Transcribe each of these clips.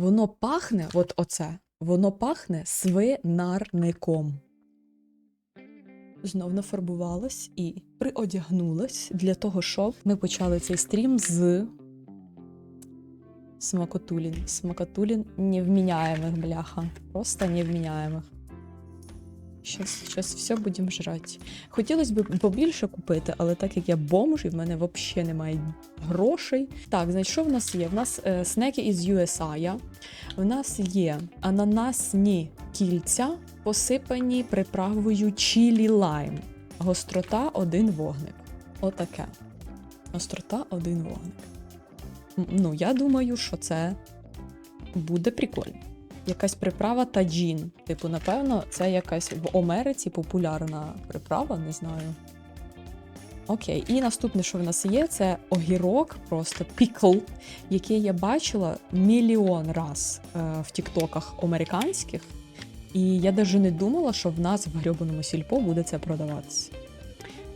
Воно пахне, от оце, воно пахне свинарником. Знов нафарбувалась і приодягнулась для того, щоб ми почали цей стрім з смакотулін. Смакотулін невміняємих, бляха. Просто невміняємих. Щас, щас все будемо жрати. Хотілося б побільше купити, але так як я бомж і в мене взагалі немає грошей. Так, значить, що в нас є? В нас е, снеки із USA. В нас є ананасні кільця, посипані приправою чілі лайм. Гострота один вогник. Отаке. Гострота один вогник. Ну, я думаю, що це буде прикольно. Якась приправа таджін. Типу, напевно, це якась в Америці популярна приправа, не знаю. Окей, і наступне, що в нас є, це огірок, просто пікл, який я бачила мільйон раз е, в тіктоках американських. І я навіть не думала, що в нас в грьобаному сільпо буде це продаватися.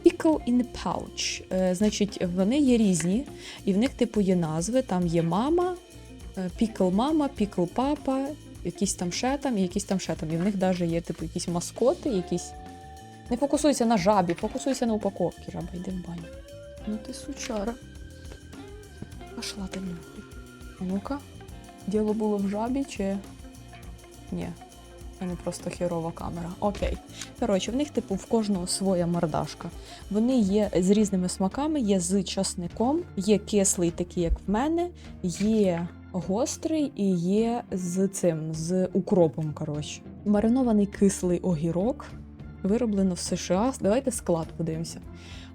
Pickle in a pouch. Е, значить, вони є різні, і в них, типу, є назви. Там є мама, пікл мама, пікл папа, якісь там ще там і якісь там ще там. І в них навіть є, типу, якісь маскоти, якісь. Не фокусуйся на жабі, фокусуйся на упаковці. Жаба, йди в баню. Ну ти сучара. Пошла ти нахуй. А Ну-ка, діло було в жабі чи. Ні. Це не просто херова камера. Окей. Коротше, в них, типу, в кожного своя мордашка. Вони є з різними смаками, є з часником, є кислий, такий, як в мене, є гострий і є з цим, з укропом. Коротше. Маринований кислий огірок. Вироблено в США. Давайте склад подивимося.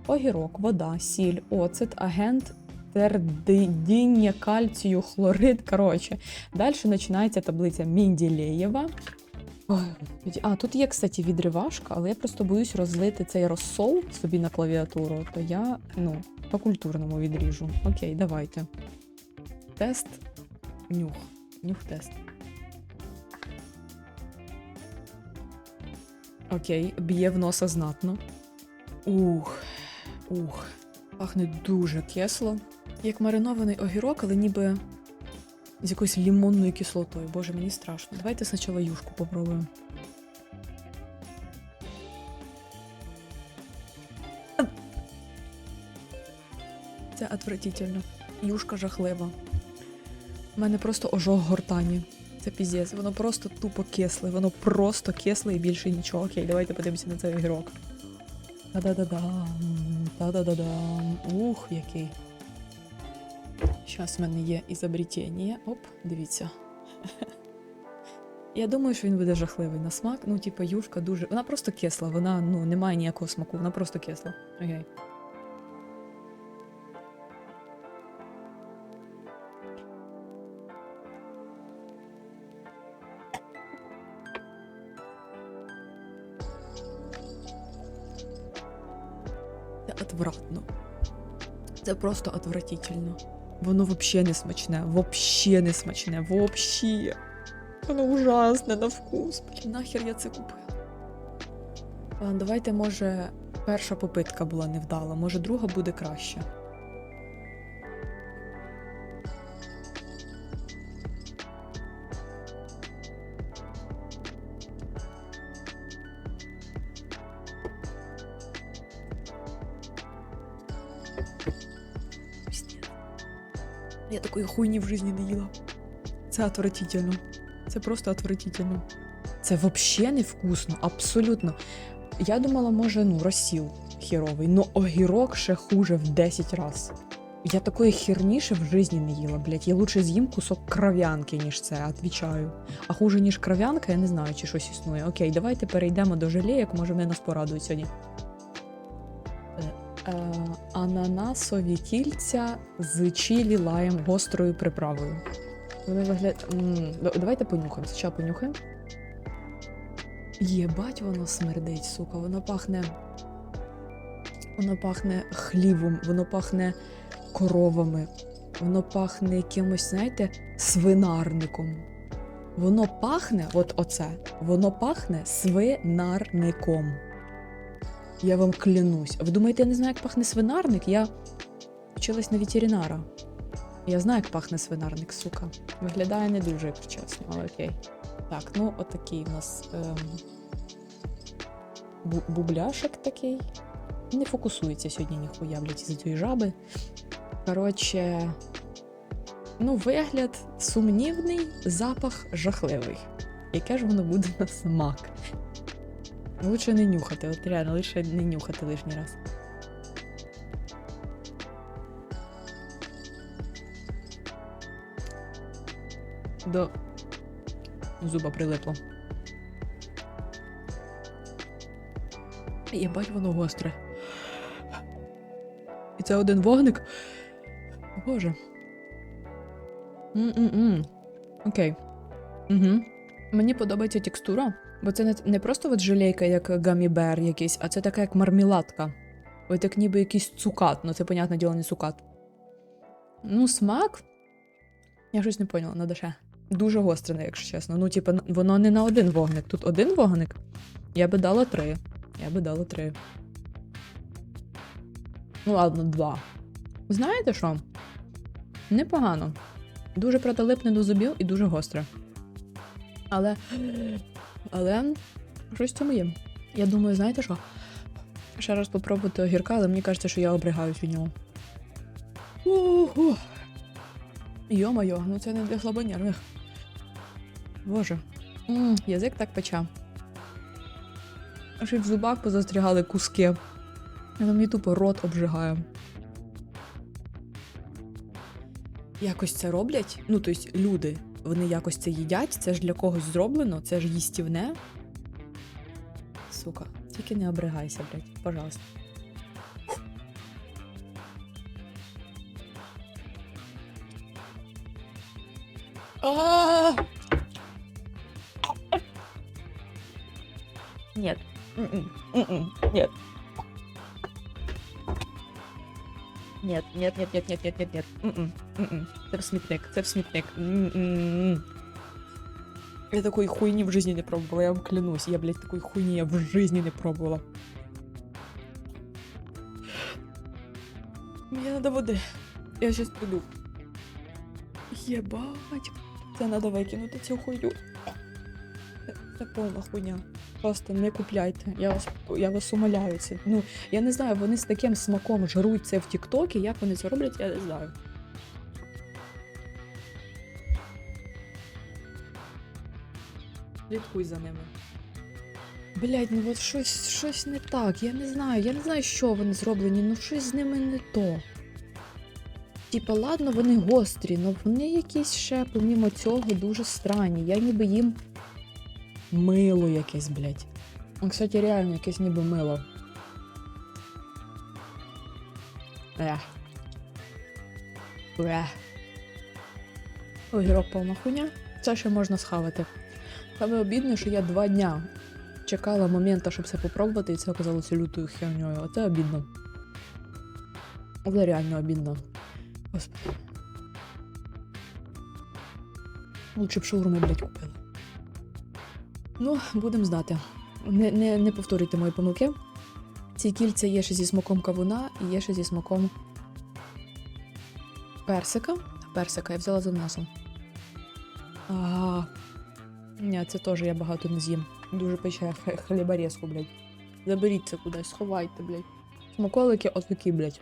Огірок, вода, сіль, оцет, агент тердидіння, кальцію, хлорид. Коротше, далі починається таблиця Мінділеєва. Ой, а тут є, кстати, відривашка, але я просто боюсь розлити цей розсол собі на клавіатуру, то я ну, по-культурному відріжу. Окей, давайте. Тест. Нюх. Нюх-тест. Окей, б'є в носа знатно. Ух, ух. Пахне дуже кисло. Як маринований огірок, але ніби з якоюсь лімонною кислотою. Боже, мені страшно. Давайте спочатку юшку попробуємо. Це отвратительно. Юшка жахлива. У мене просто ожог гортані. Це піздець. Воно просто тупо кисле. Воно просто кисле і більше нічого. Окей, давайте подивимося на цей огірок. Та-да-да-дам, та-да-да-дам. Ух, який. Зараз в мене є ізобретення. Оп, дивіться. Я думаю, що він буде жахливий на смак. Ну, типу, юшка дуже. Вона просто кисла, вона ну, не має ніякого смаку, вона просто кисла. Окей. Це отвратно. Це просто отвратительно. Воно вообще не смачне, взагалі не смачне, взагалі. Воно ужасне на вкус. Нахер я це купила. Давайте, може, перша попитка була невдала, може друга буде краще. Я такої хуйні в житті не їла. Це отвратительно. Це просто отвратительно. Це взагалі невкусно, абсолютно. Я думала, може, ну, розсіл хіровий, но огірок ще хуже в 10 разів. Я такої херніше в житті не їла, блядь. Я лучше з'їм кусок кров'янки, ніж це, отвічаю. А хуже, ніж кров'янка, я не знаю, чи щось існує. Окей, давайте перейдемо до желеєк, може вони нас порадують сьогодні. Е, ананасові кільця з чілі лаєм гострою приправою. Вони виглядають. Давайте понюхаємо. Спочатку понюхаємо. Єбать, воно смердить, сука. Воно пахне. Воно пахне хлівом, воно пахне коровами, воно пахне якимось, знаєте, свинарником. Воно пахне, от оце, воно пахне свинарником. Я вам клянусь. Ви думаєте, я не знаю, як пахне свинарник? Я вчилась на ветеринара. Я знаю, як пахне свинарник, сука. Виглядає не дуже, якщо чесно, але окей. Так, ну отакий у нас ем, бу- бубляшик такий. Не фокусується сьогодні ніхуя, блядь, із цієї жаби. Коротше, ну, вигляд сумнівний, запах жахливий. Яке ж воно буде на смак? Лучше не нюхати, от реально, лише не нюхати лишній раз. До зуба прилипло. Єбать, воно гостре. І це один вогник. Боже. М-м-м. Окей. Угу. Мені подобається текстура, бо це не, просто от желейка, як гамібер якийсь, а це така як мармеладка. Ось як ніби якийсь цукат, ну це, понятне діло, не цукат. Ну, смак. Я щось не поняла, надо ще. Дуже гостре, якщо чесно. Ну, типу, воно не на один вогник. Тут один вогник. Я би дала три. Я би дала три. Ну, ладно, два. Знаєте що? Непогано. Дуже протолипне до зубів і дуже гостре. Але. Але щось в цьому є. Я думаю, знаєте що? Ще раз попробувати огірка, але мені кажеться, що я обригаюсь від нього. Йо-моє, ну це не для слабонервних. Боже. м язик так пече. Аж і в зубах позастрягали куски. Але мені тупо рот обжигає. Якось це роблять? Ну, тобто люди, вони якось це їдять, це ж для когось зроблено, це ж їстівне. Сука, тільки не обригайся, блядь, пожалуйста. Нет. Нет. Нет, нет, нет, нет, нет, нет, нет, нет. Це в смітник, це в смітник. Я такої хуйні в житті не пробувала, я вам клянусь. Я, блядь, такої хуйні я в житті не пробувала. Мені надо води. Я щас піду. Єбать. Це треба викинути цю хуйню. Це, повна хуйня. Просто не купляйте. Я вас, я вас умоляю. Це. Ну, я не знаю, вони з таким смаком жрують це в Тіктокі, як вони це роблять, я не знаю. Слідкуй за ними. Блять, ну от щось, щось не так. Я не знаю. Я не знаю, що вони зроблені, ну щось з ними не то. Типа, ладно, вони гострі, але вони якісь ще, помімо цього, дуже странні. Я ніби їм мило якесь, блять. Ну, Кстати, реально якесь ніби мило. Ех. Ех. Огірок повна хуйня. Це ще можна схавати. Саме обідно, що я два дня чекала моменту, щоб це попробувати, і це оказалося лютою херньою. Оце обідно. Це реально обідно. Господи. Лучше б шаурми, блядь, купила. Ну, будемо знати. Не, не, не повторюйте мої помилки. Ці кільця є ще зі смаком кавуна і є ще зі смаком персика. Персика я взяла з ананасом. Ага. Ні, це теж я багато не з'їм. Дуже пече хліборезку, блядь. Заберіть це кудись, сховайте, блядь. Смаколики отакі, блядь.